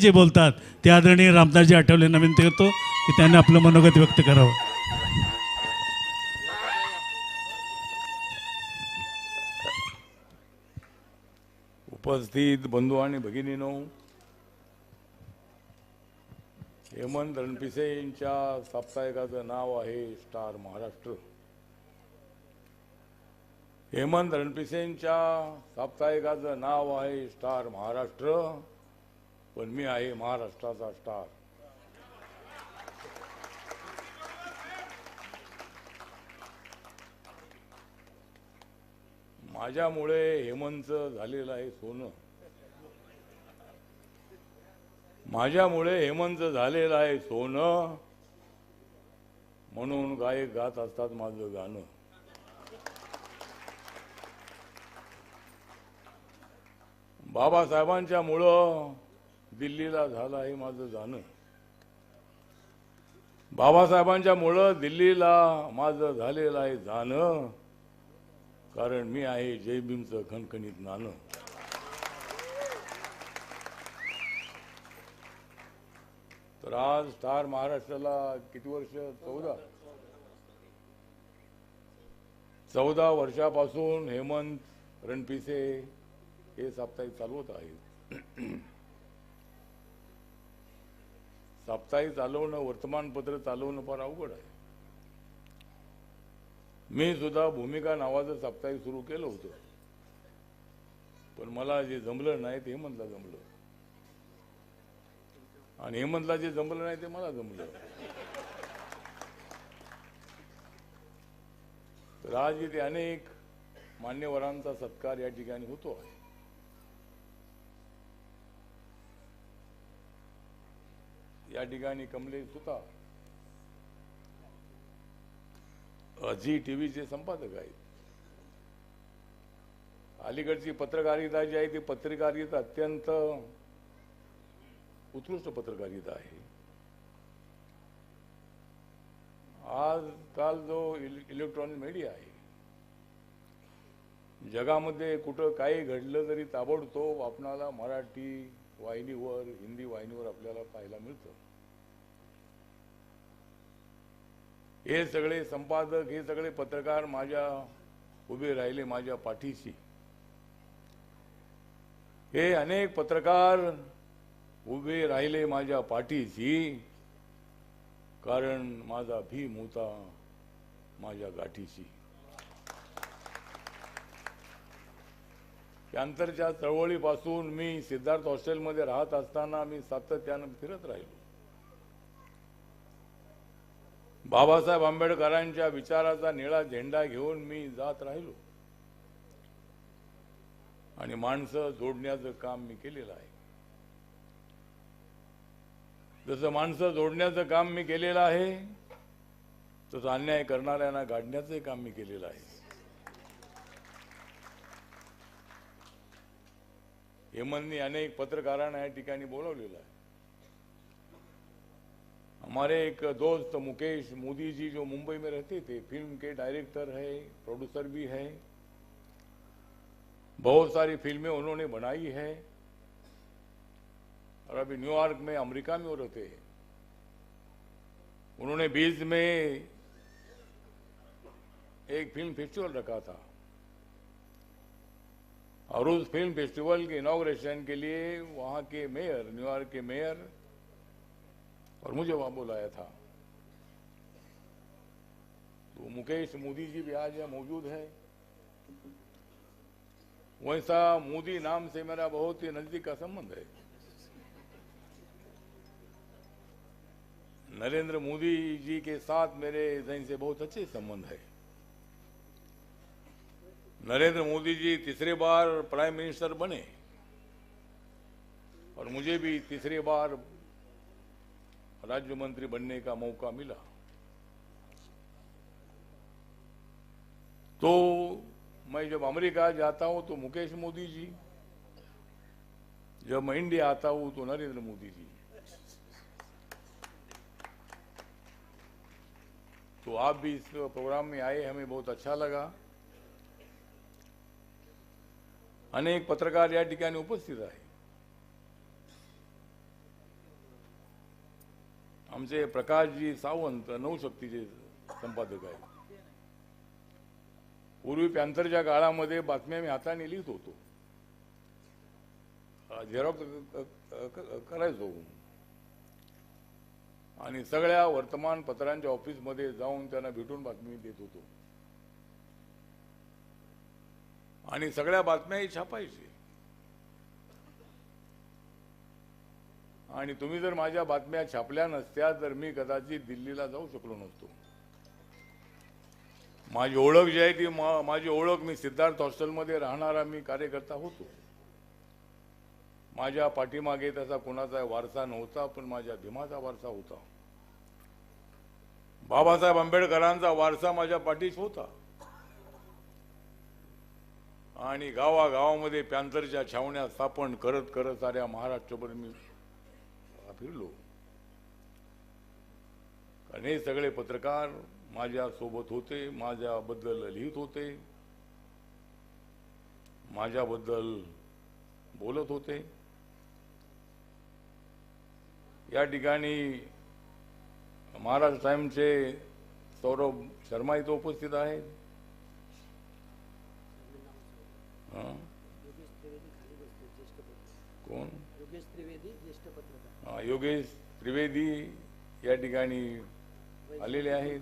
जे बोलतात ते आदरणीय रामदासजी आठवलेंना विनंती करतो की त्यांनी आपलं मनोगत व्यक्त करावं. उपस्थित बंधू आणि भगिनीनो हेमंत रणपिसे यांच्या साप्ताहिकाचं नाव आहे स्टार महाराष्ट्र. हेमंत रणपिसेंच्या साप्ताहिकाचं नाव आहे स्टार महाराष्ट्र. पण मी आहे महाराष्ट्राचा स्टार माझ्यामुळे हेमंत झालेलं आहे सोनं. माझ्यामुळे हेमंत झालेलं आहे सोनं. म्हणून गायक गात असतात माझं गाणं. बाबासाहेबांच्या मुळं दिल्लीला झालं आहे माझं जाणं. बाबासाहेबांच्या मुळे दिल्लीला माझं झालेलं आहे जाणं. कारण मी आहे जय भीमचं खणखणीत नाणं. तर आज स्टार महाराष्ट्राला किती वर्ष? चौदा. चौदा वर्षापासून हेमंत रणपिसे हे साप्ताहिक चालवत आहेत. साप्ताहिक चालवणं वर्तमानपत्र चालवणं फार अवघड आहे. मी सुद्धा भूमिका नावाचं साप्ताहिक सुरू केलं होतं. पण मला जे जमलं नाही ते हेमंतला जमलं. आणि हेमंतला जे जमलं नाही ते मला जमलं. तर आज इथे अनेक मान्यवरांचा सत्कार या ठिकाणी होतो आहे. या ठिकाणी कमलेश सुता झी टीव्हीचे संपादक आहेत. अलीकडची पत्रकारिता जी आहे ती पत्रकारिता अत्यंत उत्कृष्ट पत्रकारिता आहे. आजकाल जो इल- इलेक्ट्रॉनिक मीडिया आहे जगामध्ये कुठं काही घडलं तरी ताबडतोब आपणाला मराठी वाहिनीवर हिंदी वाहिनीवर आपल्याला पाहायला मिळतं. हे सगळे संपादक हे सगळे पत्रकार माझ्या उभे राहिले माझ्या पाठीशी. हे अनेक पत्रकार उभे राहिले माझ्या पाठीशी कारण माझा भीम होता माझ्या गाठीशी. कॅन्सरच्या चळवळीपासून मी सिद्धार्थ हॉस्टेलमध्ये राहत असताना मी सातत्यानं फिरत राहिलो. बाबासाहेब आंबेडकरांच्या विचाराचा निळा झेंडा घेऊन मी जात राहिलो. आणि माणसं जोडण्याचं काम मी केलेलं आहे. जसं माणसं जोडण्याचं काम मी केलेलं आहे तसं अन्याय करणाऱ्यांना गाडण्याचंही काम मी केलेलं आहे. हेमंतनी अनेक पत्रकारांना या हमारे एक दोस्त मुकेश मोदी जी जो मुंबई में रहते थे फ़िल्म के डायरेक्टर है प्रोड्यूसर भी है, बहुत सारी फ़िल्में उन्होंने बनाई है। और अभी न्यूयॉर्क में, अमेरिका में वो रहते हैं। उन्होंने बीच में एक फ़िल्म फेस्टिवल रखा था। और उस फ़िल्म फेस्टिवल के इनॉग्रेशन के लिए वहाँ के मेयर न्यूयॉर्क के मेयर और मुझे वहाँ बुलाया था। तो मुकेश मोदी जी भी आज यहाँ मौजूद है। वैसा मोदी नाम से मेरा बहुत ही नज़दीक का संबंध है। नरेंद्र मोदी जी के साथ मेरे जैन से बहुत अच्छे संबंध है। नरेंद्र मोदी जी तीसरे बार प्राइम मिनिस्टर बने। और मुझे भी तीसरे बार राज्य मंत्री बनने का मौका मिला। तो मैं जब अमेरिका जाता हूँ तो मुकेश मोदी जी, जब मैं इंडिया आता हूँ तो नरेंद्र मोदी जी। तो आप भी इस प्रोग्राम में आए, हमें बहुत अच्छा लगा। अनेक पत्रकार या ठिकाणी उपस्थित आहे आमचे प्रकाशजी सावंत नवशक्तीचे संपादक आहेत. पूर्वी पॅन्थरच्या काळामध्ये बातम्या मी हाताने लिहित होतो. झेरॉक्स करायचो. आणि सगळ्या वर्तमानपत्रांच्या ऑफिसमध्ये जाऊन त्यांना भेटून बातमी देत होतो. आणि सगळ्या बातम्याही छापायचे. आणि तुम्ही जर माझ्या बातम्या छापल्या नसत्या तर मी कदाचित दिल्लीला जाऊ शकलो नसतो. माझी ओळख जी आहे ती मा- माझी ओळख मी सिद्धार्थ हॉस्टेलमध्ये राहणारा मी कार्यकर्ता होतो. माझ्या पाठीमागे तसा कोणाचा वारसा नव्हता पण माझ्या भीमाचा वारसा होता. बाबासाहेब आंबेडकरांचा वारसा माझ्या पाठीच होता. आणि गावागावामध्ये पॅन्थरच्या छावण्या स्थापन करत करत साऱ्या महाराष्ट्रभर मी फिरलो. कारण हे सगळे पत्रकार माझ्या सोबत होते माझ्याबद्दल लिहित होते माझ्याबद्दल बोलत होते. या ठिकाणी महाराष्ट्र टाइमचे सौरभ शर्मा इथं उपस्थित आहेत हं? योगेश त्रिवेदी खाली बसले ज्येष्ठ पत्रकार कोण? योगेश त्रिवेदी ज्येष्ठ पत्रकार. हा, योगेश त्रिवेदी या ठिकाणी आलेले आहेत.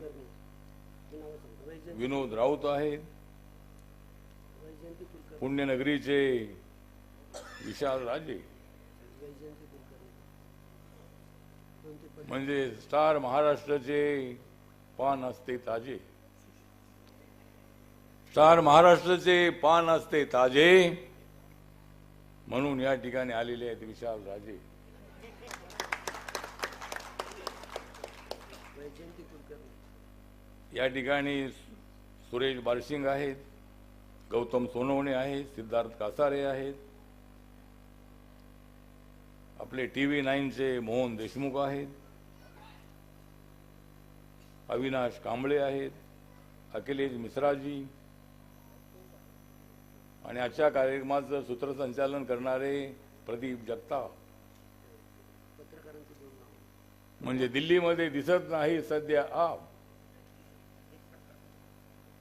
विनोद राऊत आहेत. पुण्यनगरीचे विशाल राजे. म्हणजे स्टार महाराष्ट्राचे पान असते ताजे. स्टार महाराष्ट्राचे पान असते ताजे. म्हणून या ठिकाणी आलेले आहेत विशाल राजे. या ठिकाणी सुरेश बारशिंग आहेत गौतम सोनवणे आहेत सिद्धार्थ कासारे आहेत. आपले टी व्ही नाईनचे मोहन देशमुख आहेत. अविनाश कांबळे आहेत. अखिलेश मिश्राजी आणि आजच्या कार्यक्रमाचं सूत्रसंचालन करणारे प्रदीप जगताप. म्हणजे दिल्लीमध्ये दिसत नाही सध्या आप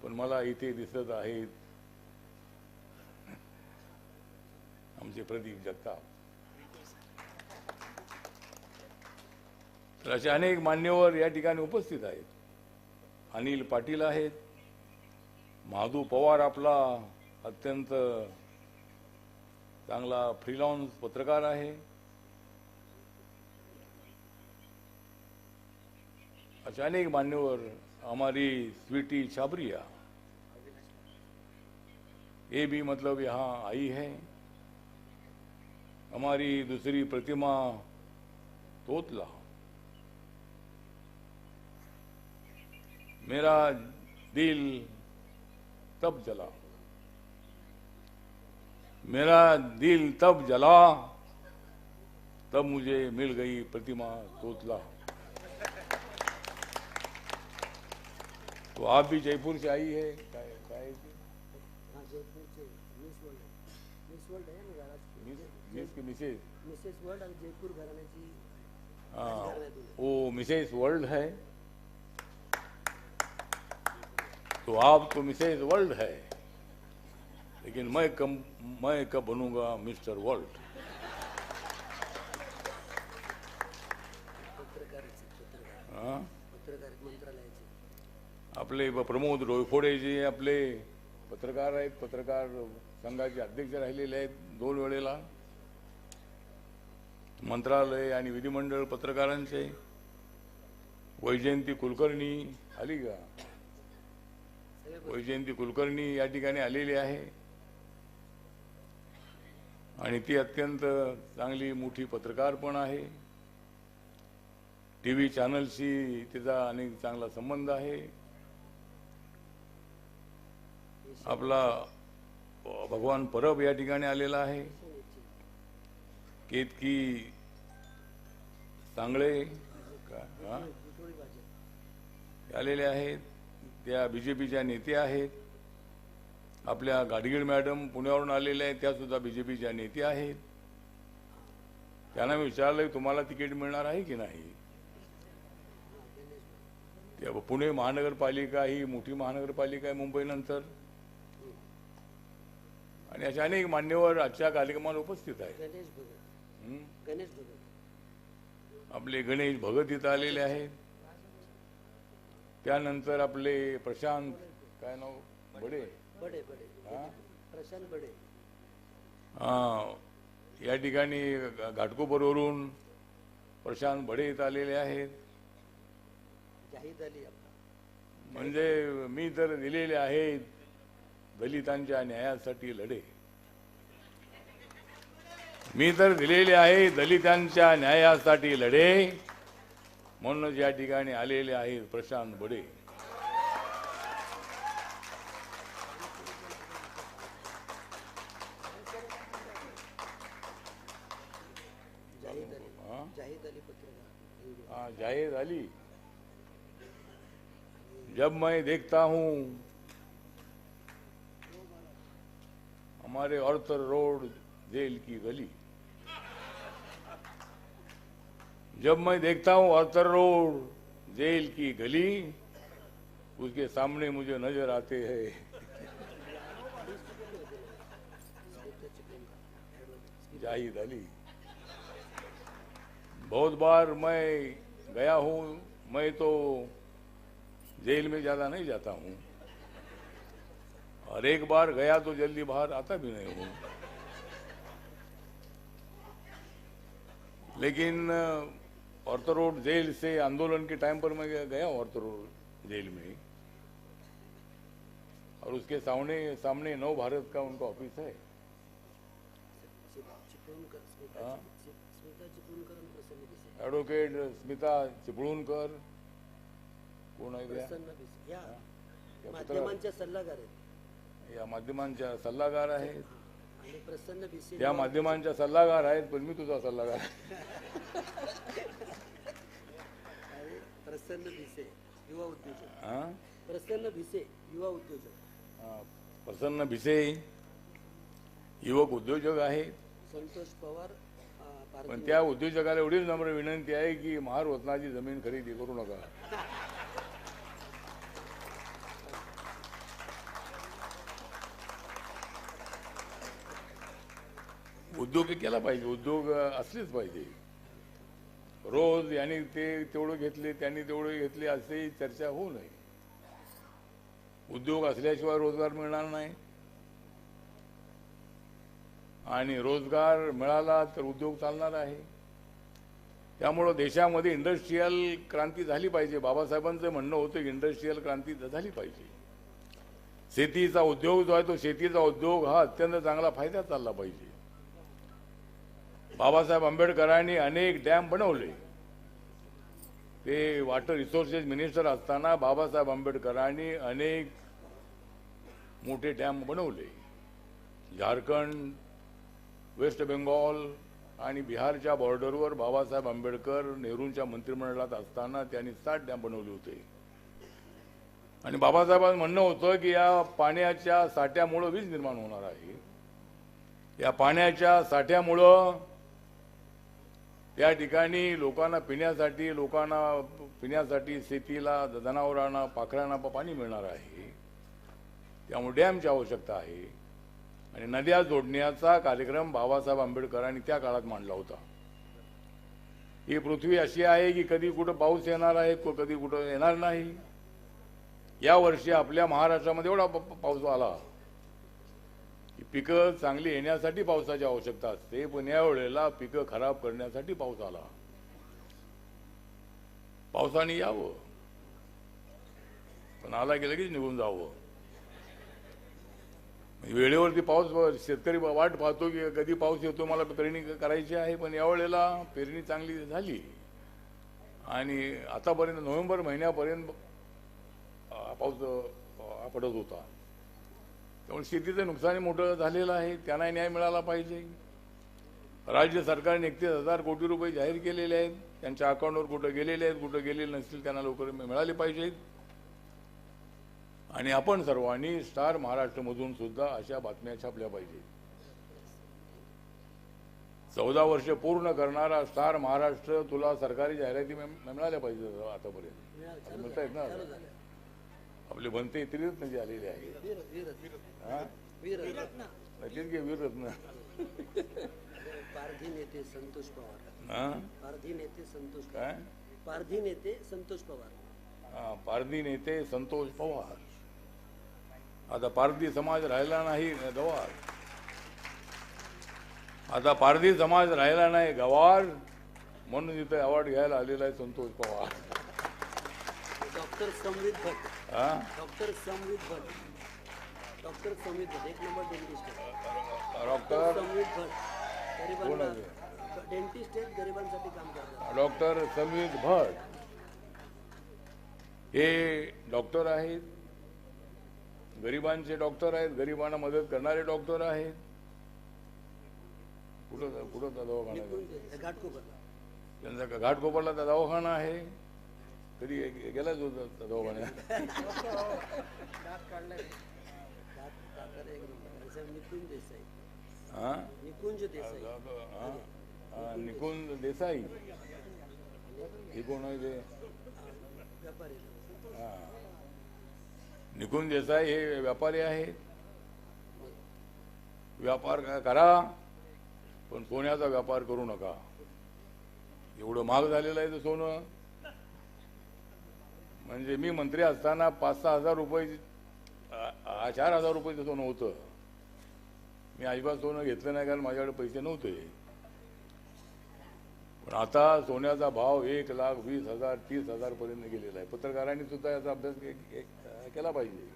पण मला इथे दिसत आहेत आमचे प्रदीप जगताप. तर असे अनेक मान्यवर या ठिकाणी उपस्थित आहेत. अनिल पाटील आहेत. महादू पवार आपला अत्यंत चांगला फ्रीलॉन्स पत्रकार आहे. अचानक मान्यवर हमारी स्वीटी छाबरिया, ये भी मतलब यहाँ आई है। हमारी दूसरी प्रतिमा तोतला। मेरा दिल तब जला। मेरा दिल तब जला तब मुझे मिल गई प्रतिमा तोतला। तो आप भी जयपुर से आई है? काय काय? ते? हा जयपूरचे मिस वर्ल्ड मिस वर्ल्ड आहे ना घरात मिस मिस की मिसेस? मिसेस वर्ल्ड आणि जयपूर घराण्याची हाँ वो मिसेस वर्ल्ड है। तो आप तो मिसेस वर्ल्ड है। लेकिन मैं कम मैं कब बनूंगा मिस्टर वर्ल्ड आपले प्रमोद डोयफोडे जे आपले पत्रकार आहेत पत्रकार संघाचे अध्यक्ष राहिलेले आहेत दोन वेळेला. मंत्रालय आणि विधिमंडळ पत्रकारांचे. वैजयंती कुलकर्णी आली का? वैजयंती कुलकर्णी या ठिकाणी आलेली आहे. आणि ती अत्यंत चांगली मोठी पत्रकार पण आहे. टी व्ही चॅनलशी तिचा अनेक चांगला संबंध आहे. आपला भगवान परब या ठिकाणी आलेला आहे. केतकी सांगळे का- आलेले आहेत. त्या बीजेपीच्या नेत्या आहेत. आपल्या गाडगीळ मॅडम पुण्यावरून आलेल्या आहेत त्या सुद्धा बी जे पीच्या नेत्या आहेत. त्यांना मी विचारलं तुम्हाला तिकीट मिळणार आहे की नाही? पुणे महानगरपालिका ही मोठी महानगरपालिका आहे मुंबईनंतर. आणि अशा अनेक मान्यवर आजच्या कार्यक्रमाला उपस्थित आहेत. आपले गणेश भगत इथं आलेले आहेत. त्यानंतर आपले प्रशांत काय नाव? बडे. बडे बडे? प्रशांत बडे. या ठिकाणी घाटकोपरवरून प्रशांत बडे इथं आलेले आहेत. म्हणजे मी तर दिलेले आहेत दलितांच्या न्यायासाठी लढे. मी तर दिलेले आहे दलितांच्या न्यायासाठी लढे. म्हणूनच या ठिकाणी आलेले आहेत प्रशांत बडे. अली। जब मैं देखता हूँ हमारे औरतर रोड जेल की गली। जब मैं देखता हूँ औरतर रोड जेल की गली, उसके सामने मुझे नज़र आते हैं। जाहिद अली। बहुत बार मैं गया हूँ मैं तो जेल में ज़्यादा नहीं जाता हूँ। और एक बार गया तो जल्दी बाहर आता भी नहीं हूँ। लेकिन औरत रोड जेल से आंदोलन के टाइम पर मैं गया हूँ औरत रोड जेल में और उसके सामने सामने नव भारत का उनका ऑफ़िस है। चिपळूणकर ॲडव्होकेट स्मिता चिपळूणकर कोण आहे त्या? प्रसन्न भिसे या. त्या माध्यमांच्या सल्लागार आहेत. या माध्यमांच्या सल्लागार आहेत. आणि प्रसन्न भिसे त्या माध्यमांच्या सल्लागार आहेत पण मी तुझा सल्लागार आहे. आणि प्रसन्न भिसे युवा उद्योजक. हा? प्रसन्न भिसे युवा उद्योजक. हा, प्रसन्न भिसे युवक उद्योजक आहेत संतोष पवार पण त्या उद्योजकाला एवढीच नम्र विनंती आहे की महारत्नाची जमीन खरेदी करू नका. उद्योग केला पाहिजे उद्योग असलेच पाहिजे. रोज यांनी ते तेवढं घेतले त्यांनी तेवढे घेतले असे चर्चा होऊ नये. उद्योग असल्याशिवाय रोजगार मिळणार नाही. आणि रोजगार मिळाला तर उद्योग चालणार आहे. त्यामुळं देशामध्ये इंडस्ट्रीयल क्रांती झाली पाहिजे. बाबासाहेबांचं म्हणणं होतं की इंडस्ट्रीयल क्रांती झाली पाहिजे. शेतीचा उद्योग जो आहे तो शेतीचा उद्योग हा अत्यंत चांगला फायदा चालला पाहिजे. बाबासाहेब आंबेडकरांनी अनेक डॅम बनवले. ते वॉटर रिसोर्सेस मिनिस्टर असताना बाबासाहेब आंबेडकरांनी अनेक मोठे डॅम बनवले. झारखंड वेस्ट बेंगॉल आणि बिहारच्या बॉर्डरवर बाबासाहेब आंबेडकर नेहरूंच्या मंत्रिमंडळात असताना त्यांनी सात डॅम बनवले होते. आणि बाबासाहेबांचं म्हणणं होतं की या पाण्याच्या साठ्यामुळं वीज निर्माण होणार आहे. या पाण्याच्या साठ्यामुळं त्या ठिकाणी लोकांना पिण्यासाठी लोकांना पिण्यासाठी शेतीला जनावरांना पाखरांना पाणी मिळणार आहे. त्यामुळे डॅमची आवश्यकता आहे. आणि नद्या जोडण्याचा कार्यक्रम बाबासाहेब आंबेडकरांनी त्या काळात मांडला होता. ही पृथ्वी अशी आहे की कधी कुठं पाऊस येणार आहे कधी कुठं येणार नाही. या वर्षी आपल्या महाराष्ट्रामध्ये एवढा पाऊस आला की पिकं चांगली येण्यासाठी पावसाची आवश्यकता असते पण यावेळेला पिकं खराब करण्यासाठी पाऊस आला. पावसाने यावं. पण आला की लगेच निघून जावं. वेळेवरती पाऊस शेतकरी वाट पाहतो की कधी पाऊस येतो मला पेरणी करायची आहे पण यावेळेला पेरणी चांगली झाली. आणि आतापर्यंत नोव्हेंबर महिन्यापर्यंत पाऊस पडत होता. त्यामुळे शेतीचं नुकसान मोठं झालेलं आहे त्यांना न्याय मिळाला पाहिजे. राज्य सरकारने एकतीस हजार कोटी रुपये जाहीर केलेले आहेत त्यांच्या अकाउंटवर कुठं गेलेले आहेत कुठं गेलेले नसतील त्यांना लवकर मिळाले पाहिजेत. आणि आपण सर्वांनी स्टार महाराष्ट्रमधून सुद्धा अशा बातम्या छापल्या पाहिजे. चौदा वर्ष पूर्ण करणारा स्टार महाराष्ट्र तुला सरकारी जाहिराती मिळ- मिळाल्या पाहिजे आतापर्यंत. मिळत आहेत ना? आपले बनते इतरीच म्हणजे आलेले आहे. वीररत्न पारधी नेते संतोष पवार. पारधी नेते संतोष काय? पारधी नेते संतोष पवार. पारधी नेते संतोष पवार. आता पारधी समाज राहिला नाही गवार. आता पारधी समाज राहिला नाही गवार. म्हणून इथे अवॉर्ड घ्यायला आलेला आहे Santosh Pawar. Doctor Samvit Bhat doctor Samvit Bhat doctor Samvit Bhat एक number dentist doctor Samvit Bhat कोण डेंटिस्ट आहेत गरिबांसाठी काम करतात. डॉक्टर समीर भट हे डॉक्टर आहेत गरिबांचे डॉक्टर आहेत गरिबांना मदत करणारे डॉक्टर आहेत. कुठं कुठं दवाखाना त्यांचा का- घाटकोपरला त्या दवाखाना आहे. कधी गेलाच होता त्या दवाखान्यात? निकुंज देसाई. हा कोण आहे ते? हा. निकुंज देसाई हे व्यापारी आहेत. व्यापार करा पण सोन्याचा व्यापार करू नका. एवढं महाग झालेलं आहे तर सोनं. म्हणजे मी मंत्री असताना पाच सहा हजार रुपये चार हजार रुपयाचं सोनं होतं. मी अजिबात सोनं घेतलं नाही कारण माझ्याकडे पैसे नव्हते. पण आता सोन्याचा भाव एक लाख वीस हजार तीस हजार पर्यंत गेलेला आहे. पत्रकारांनी सुद्धा याचा अभ्यास के- केला पाहिजे.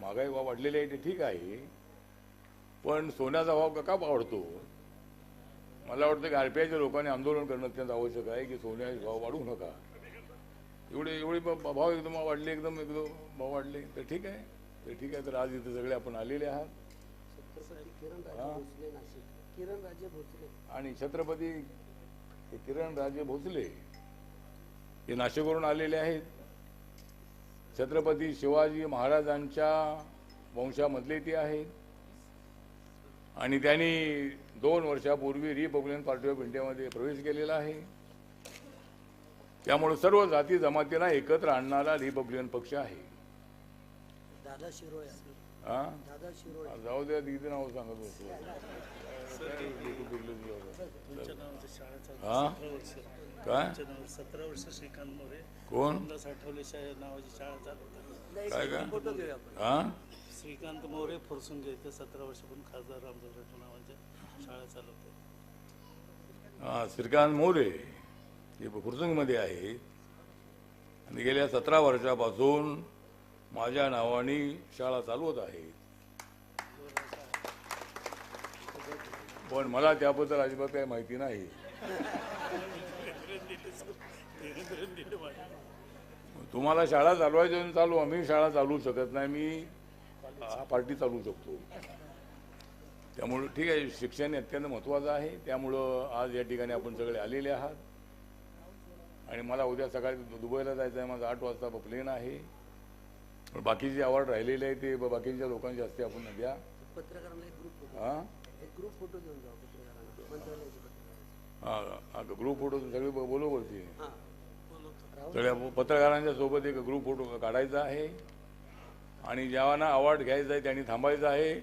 महागाई भाव वाढलेली आहे ते ठीक आहे पण सोन्याचा भाव का- वाढतो? मला वाटतं की आरपीआयच्या लोकांनी आंदोलन करणं अत्यंत आवश्यक आहे की सोन्याचे भाव वाढवू नका. एवढे एवढे भाव एकदम वाढले एकदम एकदम भाव वाढले. तर ठीक आहे. तर ठीक आहे तर आज इथे सगळे आपण आलेले आहात. आणि छत्रपती हे किरण राजे भोसले हे नाशिकवरून आलेले आहेत. छत्रपती शिवाजी महाराजांच्या वंशामधले ते आहेत. आणि त्यांनी दोन वर्षापूर्वी रिपब्लिकन पार्टी ऑफ इंडियामध्ये प्रवेश केलेला आहे. त्यामुळे सर्व जाती जमातीला एकत्र आणणारा रिपब्लिकन पक्ष आहे. हा? जाऊ द्या दिदी नाव सांगत होतो हा? काय? सतरा वर्ष श्रीकांत मोरे कोण नावाची शाळा काय काय? हा? श्रीकांत मोरे फुरसुंगे इथे सतरा वर्षापासून खासदार रामदास आठवले नावाच्या शाळा चालवतात हा, श्रीकांत मोरे हे फुरसंगमध्ये आहे आणि गेल्या सतरा वर्षापासून माझ्या नावाने शाळा चालवत आहे. पण मला त्याबद्दल अजिबात काही माहिती नाही. तुम्हाला शाळा चालवायची चालू आम्ही शाळा चालवू शकत नाही. मी पार्टी चालवू शकतो. त्यामुळं ठीक आहे शिक्षण हे अत्यंत महत्त्वाचं आहे. त्यामुळं आज या ठिकाणी आपण सगळे आलेले आहात. आणि मला उद्या सकाळी दु- दुबईला जायचं आहे माझं आठ वाजता प्लेन आहे. पण बाकीचे अवॉर्ड राहिलेले आहे ते बाकीच्या लोकांच्या हस्ते आपण द्या. पत्रकारांना एक ग्रुप फोटो हां? हां ग्रुप फोटो सगळे ब- बोलव वरती. हां. राहुल. सगळ्या पत्रकारांच्या सोबत एक ग्रुप फोटो काढायचा आहे. आणि ज्यांना अवॉर्ड घ्यायचा आहे त्यांनी थांबायचं आहे.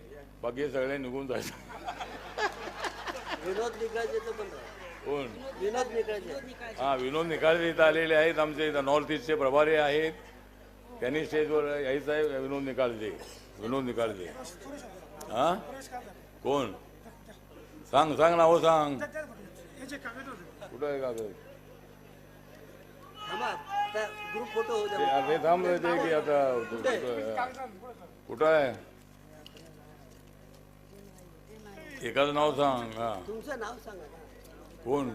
बाकी सगळे निघून जायचं. विनोद. कोण? विनोद निकाळजे हा विनोद निकाळे इथं आलेले आहेत. आमचे इथं नॉर्थ ईस्टचे प्रभारी आहेत. त्यांनी स्टेजवर यायचं आहे विनोद निकाळजे विनोद निकाळजे हा? कोण? सांग सांग नाव सांग. कुठं आहे कागद? थांबा त्या ग्रुप फोटो होऊ ते द्या अरे थांब रे ते की आता कुठं? आहे? एकाचं नाव सांग हा. तुमचं नाव सांगा ना. कोण?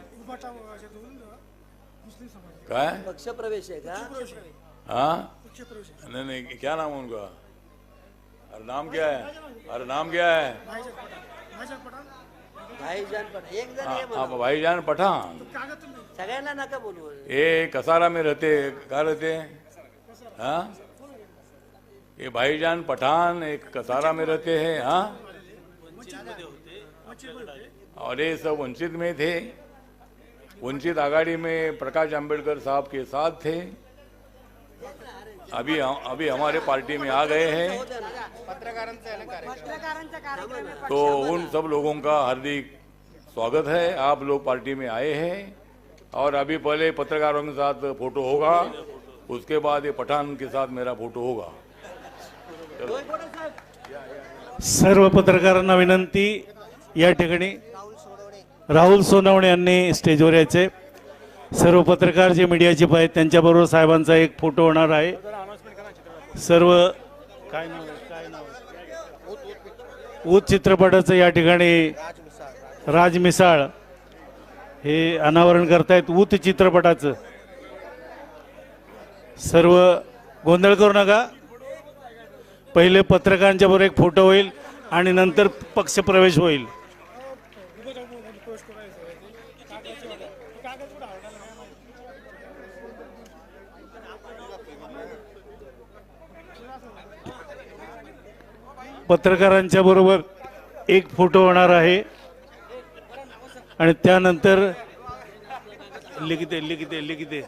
काय? पक्षप्रवेश आहे का? हाँ? नहीं नहीं क्या नाम उनका? अरे नाम क्या है? अरे नाम क्या है? भाईजान जण हाँ हे हाँ, पठान। सगळ्यांना ये कसारा में रहते कहाँ रहते? हाँ? ये भाईजान पठान एक कसारा में रहते हैं हाँ? और ये सब वंचित में थे। वंचित आघाड़ी में प्रकाश अंबेडकर साहब के साथ थे। अभी अभी हमारे पार्टी में आ गए हैं। तो उन सब लोगों का हार्दिक स्वागत है। आप लोग पार्टी में आए हैं और अभी पहले पत्रकारों के साथ फोटो होगा उसके बाद ये पठान के साथ मेरा फोटो होगा। सर्व पत्रकारांना विनंती या ठिकाणी राहुल सोनवणे यांनी स्टेजवर यायचे. सर्व पत्रकार जे मीडियाचे आहेत त्यांच्याबरोबर साहेबांचा एक फोटो होणार आहे. सर्व काय नाव काय नाव? ऊत चित्रपटाचं या ठिकाणी राज मिसाळ हे अनावरण करतायत ऊत चित्रपटाचं. सर्व गोंधळ करू नका. पहिले पत्रकारांच्या बरोबर एक फोटो होईल आणि नंतर पक्षप्रवेश होईल. पत्रकारांच्या बरोबर एक फोटो होणार आहे. आणि त्यानंतर लिखिते लिखिते लिखिते.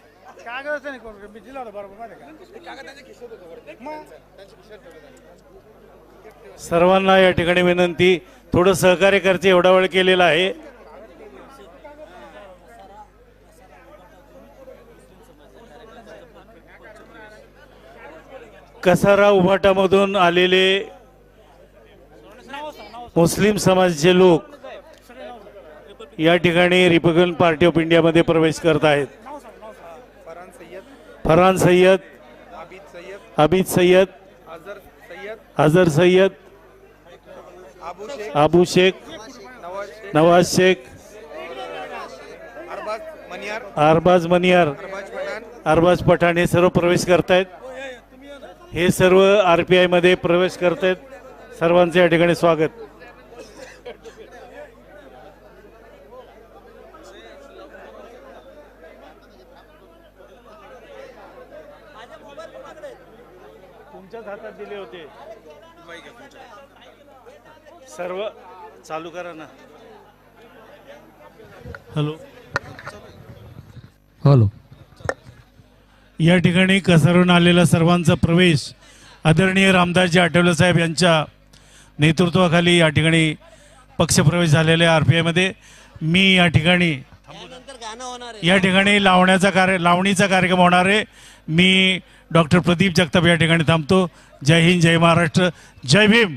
सर्वांना या ठिकाणी विनंती थोडं सहकार्य करते एवढा वेळ केलेला आहे. कसारा उभाटामधून आलेले मुस्लिम समाजाचे लोक या ठिकाणी रिपब्लिकन पार्टी ऑफ इंडियामध्ये प्रवेश करत आहेत. फरहान सय्यद. फरहान सय्यद आबिद सय्यद. आबू शेख. नवाज शेख. अरबाज मनियार. अरबाज पठाण. अरबाज पठाण हे सर्व प्रवेश करतायत. हे सर्व आर पी आयमध्ये प्रवेश करतायत. सर्वांचे या ठिकाणी स्वागत. सर्व चालू करा ना. हॅलो. हॅलो. या ठिकाणी कसारून आलेला सर्वांचा प्रवेश आदरणीय रामदासजी आठवले साहेब यांच्या नेतृत्वाखाली या ठिकाणी पक्षप्रवेश झालेला आहे आर पी आयमध्ये मी या ठिकाणी या ठिकाणी लावण्याचा कार्य लावणीचा कार्यक्रम होणार आहे. मी डॉक्टर प्रदीप जगताप या ठिकाणी थांबतो. जय हिंद जय महाराष्ट्र. जय भीम.